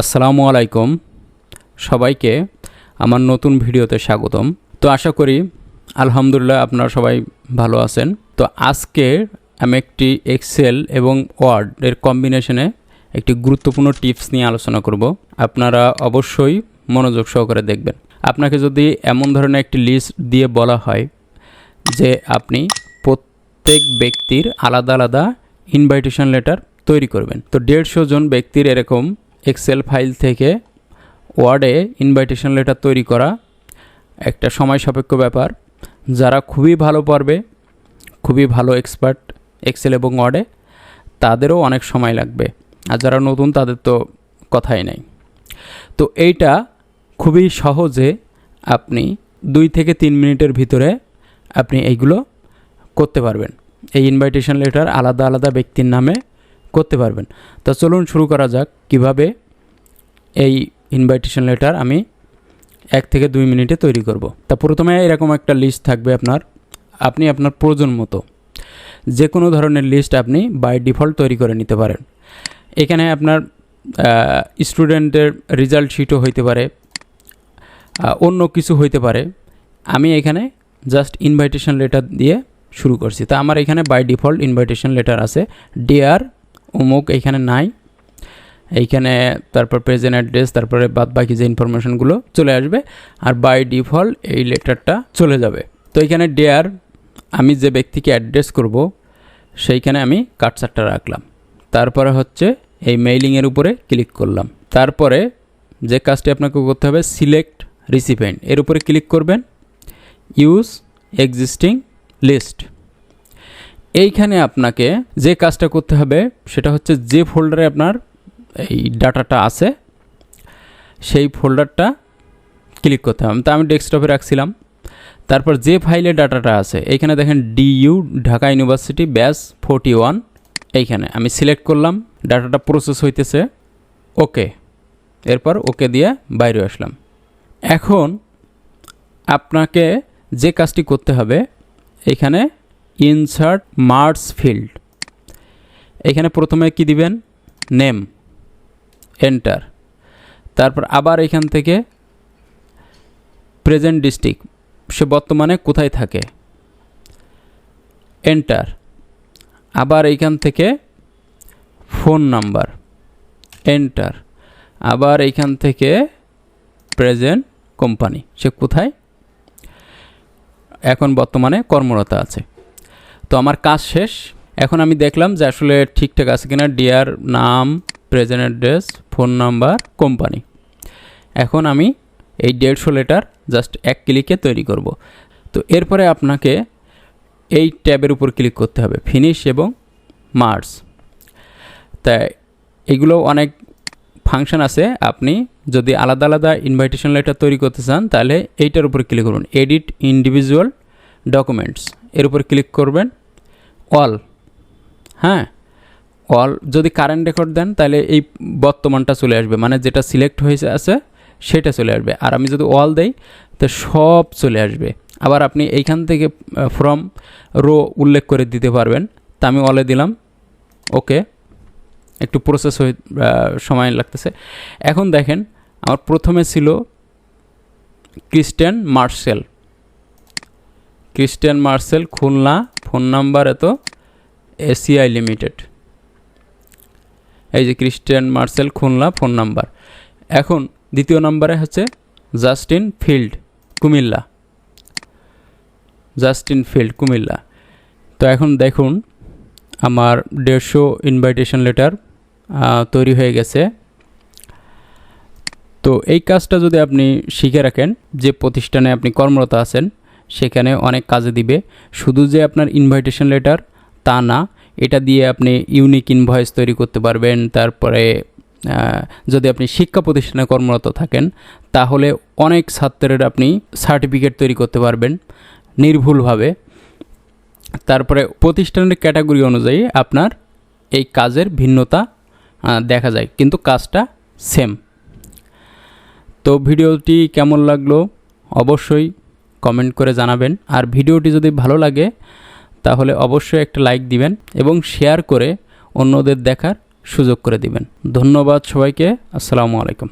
আসসালামু আলাইকুম। সবাইকে আমার নতুন ভিডিওতে স্বাগতম। তো আশা করি আলহামদুলিল্লাহ আপনারা সবাই ভালো আছেন। তো আজকে আমি একটি এক্সেল এবং ওয়ার্ড এর কম্বিনেশনে একটি গুরুত্বপূর্ণ টিপস নিয়ে আলোচনা করব। আপনারা অবশ্যই মনোযোগ সহকারে দেখবেন। আপনাকে যদি এমন ধরনের একটি লিস্ট দিয়ে বলা হয় যে আপনি প্রত্যেক ব্যক্তির আলাদা আলাদা ইনভাইটেশন লেটার তৈরি করবেন। তো দেড়শো জন ব্যক্তির এরকম এক্সেল ফাইল থেকে ওয়ার্ডে ইনভাইটেশন লেটার তৈরি করা একটা সময় সাপেক্ষ ব্যাপার। যারা খুবই ভালো পারবে খুবই ভালো এক্সপার্ট এক্সেল এবং ওয়ার্ডে তাদেরও অনেক সময় লাগবে। আর যারা নতুন, তাদের তো কথাই নাই। তো এইটা খুবই সহজে আপনি দুই থেকে তিন মিনিটের ভিতরে আপনি এইগুলো করতে পারবেন। এই ইনভাইটেশন লেটার আলাদা আলাদা ব্যক্তির নামে করতে পারবেন। তো চলুন শুরু করা যাক। কীভাবে এই ইনভাইটেশন লেটার আমি এক থেকে দুই মিনিটে তৈরি করব। তা প্রথমে এরকম একটা লিস্ট থাকবে আপনার। আপনি আপনার প্রয়োজন মতো যে কোনো ধরনের লিস্ট আপনি বাই ডিফল্ট তৈরি করে নিতে পারেন। এখানে আপনার স্টুডেন্টের রেজাল্ট শিটও হইতে পারে অন্য কিছু হইতে পারে। আমি এখানে জাস্ট ইনভাইটেশন লেটার দিয়ে শুরু করছি। তা আমার এখানে বাই ডিফল্ট ইনভাইটেশন লেটার আছে। ডিআর অমুক এইখানে নাই। এইখানে তারপর প্রেজেন্ট অ্যাড্রেস তারপরে বাদ বাকি যে ইনফরমেশনগুলো চলে আসবে, আর বাই ডিফল্ট এই লেটারটা চলে যাবে। তো এইখানে ডেয়ার আমি যে ব্যক্তিকে অ্যাড্রেস করব, সেইখানে আমি কাটসারটা রাখলাম। তারপরে হচ্ছে এই মেইলিংয়ের উপরে ক্লিক করলাম। তারপরে যে কাজটি আপনাকে করতে হবে সিলেক্ট রিসিপেন্ট এর উপরে ক্লিক করবেন। ইউজ এক্সিস্টিং লিস্ট এইখানে আপনাকে যে কাজটা করতে হবে, সেটা হচ্ছে যে ফোল্ডারে আপনার এই ডাটাটা আছে, সেই ফোল্ডারটা ক্লিক করতে হবে। তা আমি ডেস্কটপে রাখছিলাম। তারপর যে ফাইলে ডাটাটা আছে, এইখানে দেখেন DU Dhaka university batch forty one, এইখানে। আমি সিলেক্ট করলাম, ডাটাটা প্রসেস হইতেছে, ওকে। এরপর ওকে দিয়ে বাইরে আসলাম। এখন আপনাকে যে কাজটি করতে হবে এখানে ইনসার্ট মার্কস ফিল্ড। এখানে প্রথমে কি দিবেন? নেম। এন্টার। তারপর আবার এখান থেকে প্রেজেন্ট ডিস্ট্রিক্ট। সে বর্তমানে কোথায় থাকে? এন্টার। আবার এইখান থেকে ফোন নাম্বার। এন্টার। আবার এইখান থেকে প্রেজেন্ট কোম্পানি। সে কোথায়? এখন বর্তমানে কর্মরত আছে। তো আমার কাজ শেষ। এখন আমি দেখলাম যে আসলে ঠিকঠাক আছে কিনা। ডিয়ার নাম, present address, phone number, company. এখন আমি এই দেড়শো লেটার জাস্ট এক ক্লিকে তৈরি করব। তো এরপরে আপনাকে এই ট্যাবের উপর ক্লিক করতে হবে, ফিনিশ এবং মার্স তাই এগুলো অনেক ফাংশন আছে। আপনি যদি আলাদা আলাদা ইনভাইটেশন লেটার তৈরি করতে চান, তাহলে এইটার উপর ক্লিক করুন। Edit individual documents. এর উপর ক্লিক করবেন। অল হ্যাঁ? অল যদি কারেন্ট রেকর্ড দেন, তাহলে এই বর্তমানটা চলে আসবে। মানে যেটা সিলেক্ট হয়েছে আছে, সেটা চলে আসবে। আর আমি যদি অল দেই, তো সব চলে আসবে। আবার আপনি এইখান থেকে ফ্রম রো উল্লেখ করে দিতে পারবেন। তা আমি অলে দিলাম। ওকে। একটু প্রসেস হয়ে সময় লাগতেছে। এখন দেখেন, আমার প্রথমে ছিল Christian Marcel Christian Marcel, Khulna, phone number এত, এসিআই লিমিটেড। এই যে Christian Marcel, Khulna, phone number. এখন দ্বিতীয় নম্বরে হচ্ছে Justin Field, Comilla. Justin Field, Comilla. তো এখন দেখুন, আমার দেড়শো ইনভাইটেশন লেটার তৈরি হয়ে গেছে। তো এই কাজটা যদি আপনি শিখে রাখেন, যে প্রতিষ্ঠানে আপনি কর্মরত আছেন সেখানে অনেক কাজে দিবে। শুধু যে আপনার ইনভাইটেশন লেটার তা না, এটা দিয়ে আপনি ইউনিক ইনভয়েস তৈরি করতে পারবেন। তারপরে যদি আপনি শিক্ষা প্রতিষ্ঠানে কর্মরত থাকেন, তাহলে অনেক ছাত্রের আপনি সার্টিফিকেট তৈরি করতে পারবেন, নির্ভুলভাবে। তারপরে প্রতিষ্ঠানের ক্যাটাগরি অনুযায়ী আপনার এই কাজের ভিন্নতা দেখা যায়। কিন্তু কাজটা সেম তো ভিডিওটি কেমন লাগল? অবশ্যই কমেন্ট করে জানাবেন। আর ভিডিওটি যদি ভালো লাগে, তাহলে অবশ্যই একটা লাইক দিবেন এবং শেয়ার করে অন্যদের দেখার সুযোগ করে দিবেন। ধন্যবাদ সবাইকে। আসসালামু আলাইকুম।